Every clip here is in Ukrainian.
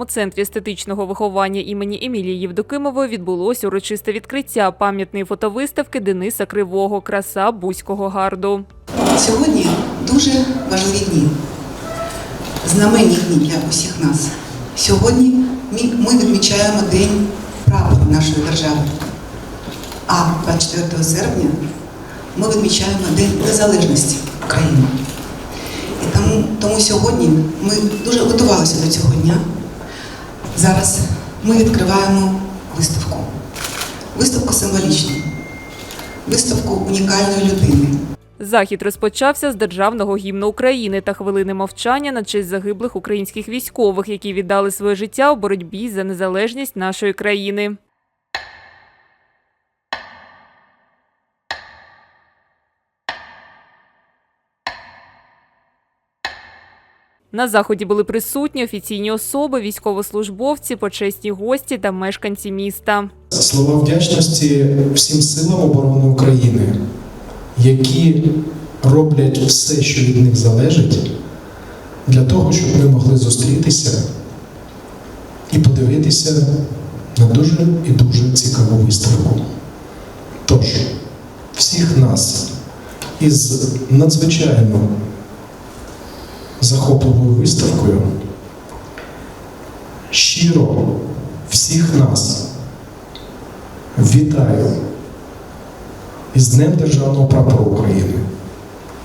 У центрі естетичного виховання імені Емілії Євдокимової відбулось урочисте відкриття пам'ятної фотовиставки Дениса Кривого Краса Бузького гарду. Сьогодні дуже важливі дні, знаменні дні для усіх нас. Сьогодні ми- відмічаємо День прапору нашої держави. А 24 серпня ми відмічаємо День Незалежності України. І тому, тому сьогодні ми дуже готувалися до цього дня. Зараз ми відкриваємо виставку. Виставку символічну, виставку унікальної людини. Захід розпочався з державного гімну України та хвилини мовчання на честь загиблих українських військових, які віддали своє життя у боротьбі за незалежність нашої країни. На заході були присутні офіційні особи, військовослужбовці, почесні гості та мешканці міста. Слова вдячності всім силам оборони України, які роблять все, що від них залежить, для того, щоб ми могли зустрітися і подивитися на дуже і дуже цікаву виставку. Тож, всіх нас із надзвичайно захопливою виставкою щиро всіх нас Вітаю із Днем Державного прапора України,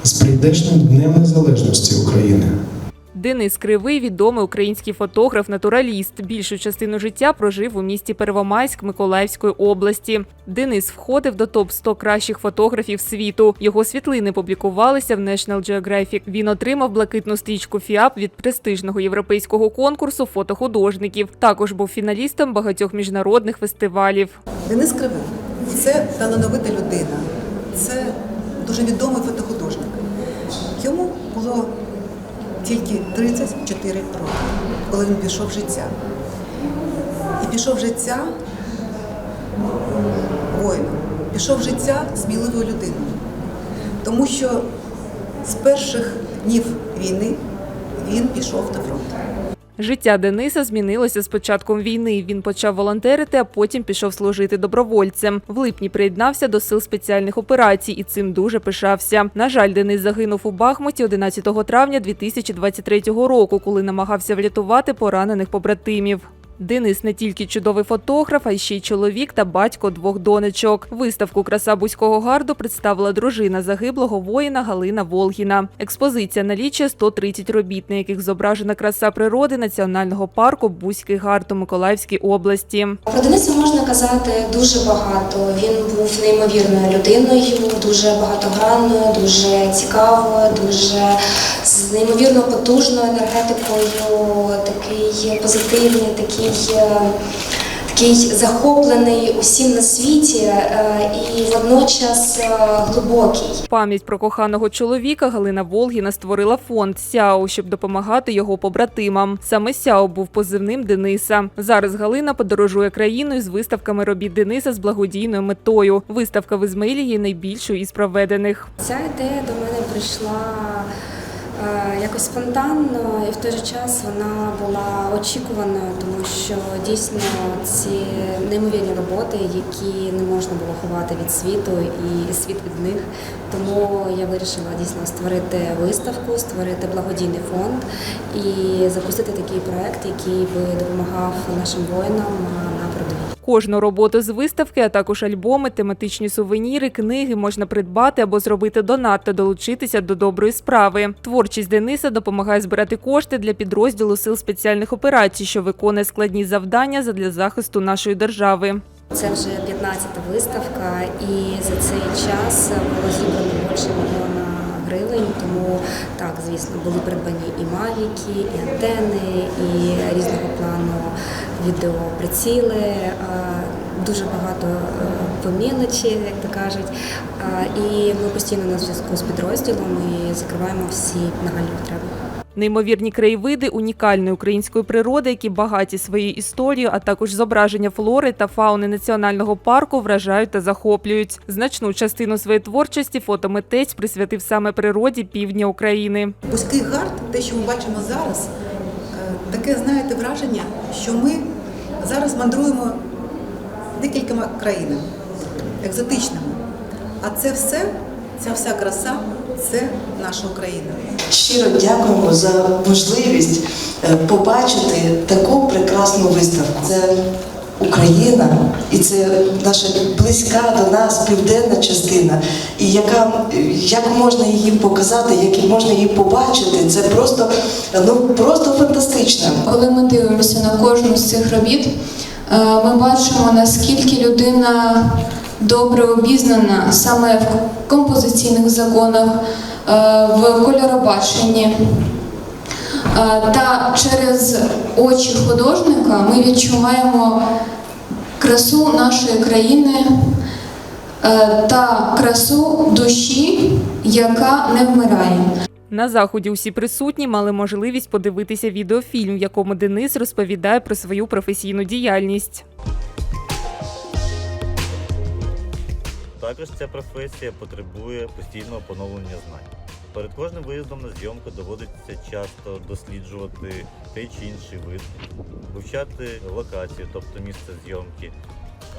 з прийдешнім Днем Незалежності України. Денис Кривий відомий український фотограф-натураліст. Більшу частину життя прожив у місті Первомайськ Миколаївської області. Денис входив до топ 100 кращих фотографів світу. Його світлини публікувалися в National Geographic. Він отримав блакитну стрічку ФІАП від престижного європейського конкурсу фотохудожників. Також був фіналістом багатьох міжнародних фестивалів. Денис Кривий це талановита людина, це дуже відомий фотохудожник. Йому було тільки 34 роки, коли він пішов в життя. І пішов в життя воїном, пішов в життя сміливою людиною. Тому що з перших днів війни він пішов на фронт. Життя Дениса змінилося з початком війни. Він почав волонтерити, а потім пішов служити добровольцем. В липні приєднався до сил спеціальних операцій і цим дуже пишався. На жаль, Денис загинув у Бахмуті 11 травня 2023 року, коли намагався врятувати поранених побратимів. Денис не тільки чудовий фотограф, а ще й чоловік та батько двох донечок. Виставку Краса Бузького гарду представила дружина загиблого воїна Галина Волгіна. Експозиція налічує 130 робіт, на яких зображена краса природи національного парку Бузький гард у Миколаївській області. Про Дениса можна казати дуже багато. Він був неймовірною людиною, дуже багатогранною, дуже цікавою, дуже з неймовірно потужною енергетикою, такий позитивний, такий, е, такий захоплений усім на світі е, і водночас е, глибокий. Пам'ять про коханого чоловіка Галина Волгіна створила фонд Сяо, щоб допомагати його побратимам. Саме Сяо був позивним Дениса. Зараз Галина подорожує країною з виставками робіт Дениса з благодійною метою. Виставка в Ізмаїлі є найбільшою із проведених. Ця ідея до мене прийшла якось спонтанно, і в той же час вона була очікуваною, тому що дійсно ці неймовірні роботи, які не можна було ховати від світу і світ від них. Тому я вирішила дійсно створити виставку, створити благодійний фонд і запустити такий проект, який би допомагав нашим воїнам. Кожну роботу з виставки, а також альбоми, тематичні сувеніри, книги можна придбати або зробити донат та долучитися до доброї справи. Творчість Дениса допомагає збирати кошти для підрозділу сил спеціальних операцій, що виконує складні завдання задля захисту нашої держави. Це вже 15-та виставка, і за цей час було зібрано більше мільйона гривень. Тому так, звісно, були придбані і мавіки, і антени, і різного плану відеоприціли. е, Дуже багато е, по мілочі, як то кажуть. Е, І ми постійно на зв'язку з підрозділом і закриваємо всі нагальні потреби. Неймовірні краєвиди унікальної української природи, які багаті своєю історією, а також зображення флори та фауни національного парку вражають та захоплюють. Значну частину своєї творчості фотомитець присвятив саме природі півдня України. Бузький гард, те, що ми бачимо зараз, е, таке, знаєте, враження, що ми зараз мандруємо декількома країнами, екзотичними. А це все, ця вся краса це наша Україна. Щиро дякуємо за можливість е, побачити таку прекрасну виставку. Це Україна, і це наша близька до нас південна частина. І яка як можна її показати, як можна її побачити, це просто ну просто фантастично. Коли ми дивимося на кожну з цих робіт, е, ми бачимо, наскільки людина добре обізнана саме в композиційних законах, е, в кольоробаченні. Е, Та через очі художника ми відчуваємо красу нашої країни е, та красу душі, яка не вмирає. На заході усі присутні мали можливість подивитися відеофільм, в якому Денис розповідає про свою професійну діяльність. Також ця професія потребує постійного поновлення знань. Перед кожним виїздом на зйомку доводиться часто досліджувати той чи інший вид, вивчати локацію, тобто місце зйомки,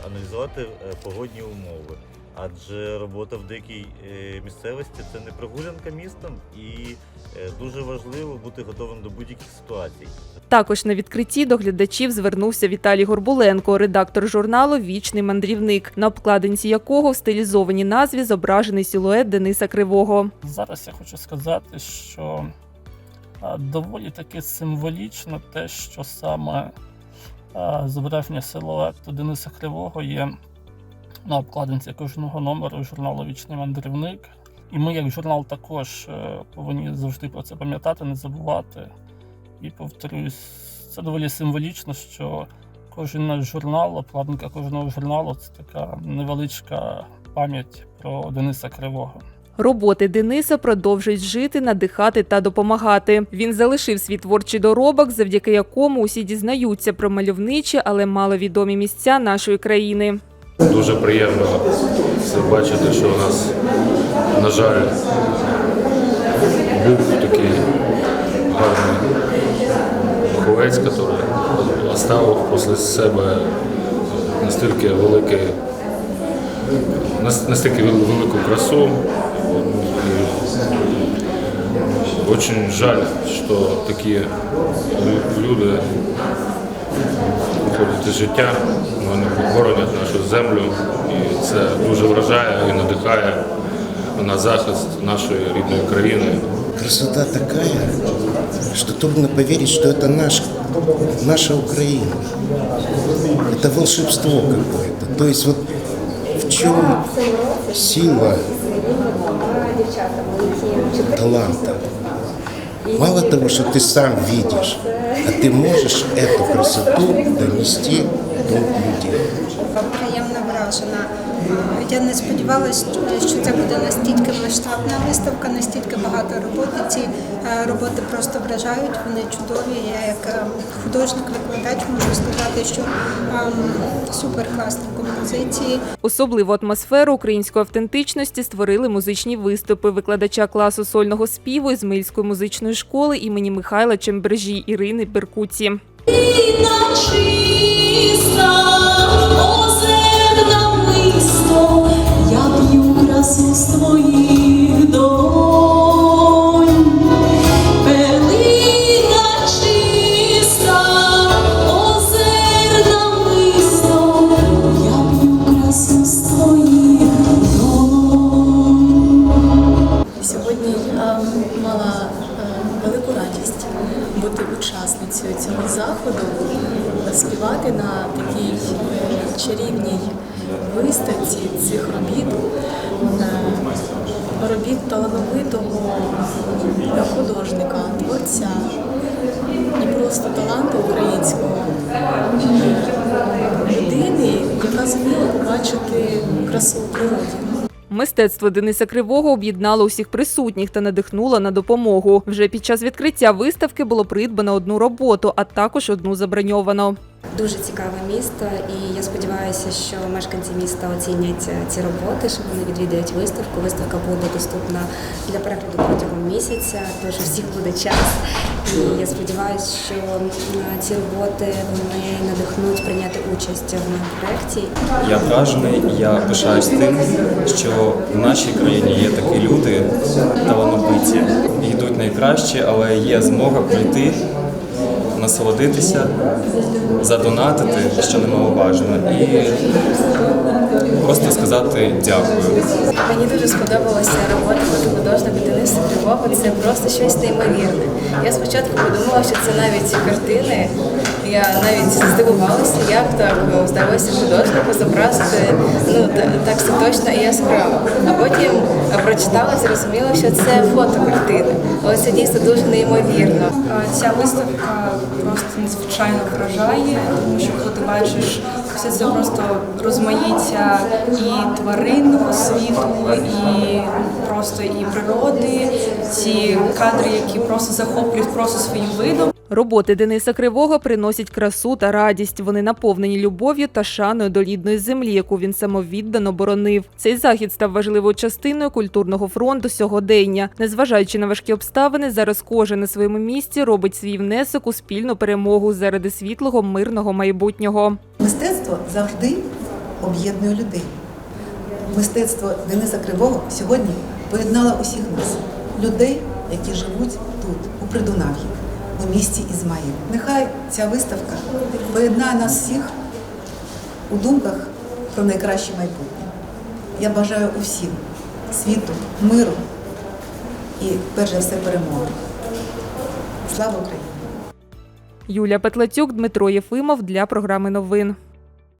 аналізувати е, погодні умови. Адже робота в дикій е, місцевості це не прогулянка містом, і е, дуже важливо бути готовим до будь-яких ситуацій. Також на відкритті до глядачів звернувся Віталій Горбуленко, редактор журналу Вічний мандрівник, на обкладинці якого в стилізованій назві зображений силует Дениса Кривого. Зараз я хочу сказати, що доволі таки символічно те, що саме зображення силуету Дениса Кривого є на обкладинці кожного номеру журналу Вічний мандрівник. І ми, як журнал, також е, повинні завжди про це пам'ятати, не забувати. І повторюсь, це доволі символічно, що кожен наш журнал, обкладинка кожного журналу це така невеличка пам'ять про Дениса Кривого. Роботи Дениса продовжують жити, надихати та допомагати. Він залишив свій творчий доробок, завдяки якому усі дізнаються про мальовничі, але маловідомі місця нашої країни. Дуже приємно бачити, що у нас, на жаль, був такий гарний ховець, який оставив після себе настільки великий, настільки велику красу. Очень жаль, що такі люди виходять із життя, вони боронять нашу землю, і це дуже вражає і надихає на захист нашої рідної країни. Красота такая, что трудно поверить, что это наш, наша Украина. Это волшебство какое-то. То есть вот в чем сила таланта. Мало того, что ты сам видишь, а ты можешь эту красоту донести до людей. приємно вражена. Я не сподівалася, що це буде настільки масштабна виставка, настільки багато роботи. Ці е, роботи просто вражають, вони чудові. Я як е, художник-викладач можу сказати, що супер класні композиції. Особливу атмосферу української автентичності створили музичні виступи викладача класу сольного співу Ізмаїльської музичної школи імені Михайла Чембержі Ірини Беркуці. Я з долонь, пелина чиста, озерна я п'ю красу з. Сьогодні мала велику радість бути учасницею цього заходу, співати на такій чарівній виставці цих робіт, е, робіт талановитого художника, творця і просто таланту українського е, людини, яка зуміла побачити красу у природі. Мистецтво Дениса Кривого об'єднало усіх присутніх та надихнуло на допомогу. Вже під час відкриття виставки було придбано одну роботу, а також одну заброньовано. Дуже цікаве місто, і я сподіваюся, що мешканці міста оцінять е, ці роботи, що вони відвідають виставку. Виставка буде доступна для перегляду протягом місяця, тож всіх буде час. І я сподіваюся, що ці роботи вони надихнуть прийняти участь в моєму проєкті. Я вражений, я пишаюсь тим, що в нашій країні є такі люди талановиті, йдуть найкраще, але є змога прийти, насолодитися, задонатити, що немаловажно, і просто сказати дякую. Мені дуже сподобалася робота художника Дениса Кривого. Це просто щось неймовірне. Я спочатку подумала, що це навіть картини. Я навіть здивувалася, як так вдалося художнику зобразити ну так точно і яскраво. А потім прочитала, зрозуміла, що це фотокартини. Але це дійсно дуже неймовірно. Ця виставка просто надзвичайно вражає, тому що коли ти бачиш все це просто розмаїття і тваринного світу, і просто і природи, ці кадри, які просто захоплюють просто своїм видом. Роботи Дениса Кривого приносять красу та радість. Вони наповнені любов'ю та шаною до рідної землі, яку він самовіддано боронив. Цей захід став важливою частиною культурного фронту сьогодення. Незважаючи на важкі обставини, зараз кожен на своєму місці робить свій внесок у спільну перемогу заради світлого мирного майбутнього. Мистецтво завжди об'єднує людей. Мистецтво Дениса Кривого сьогодні поєднало усіх нас, людей, які живуть тут, у Придунав'ї, у місті Ізмаїл. Нехай ця виставка поєднає нас всіх у думках про найкраще майбутнє. Я бажаю усім світу, миру і, перш за все, перемоги. Слава Україні! Юлія Петлацюк, Дмитро Єфимов для програми новин.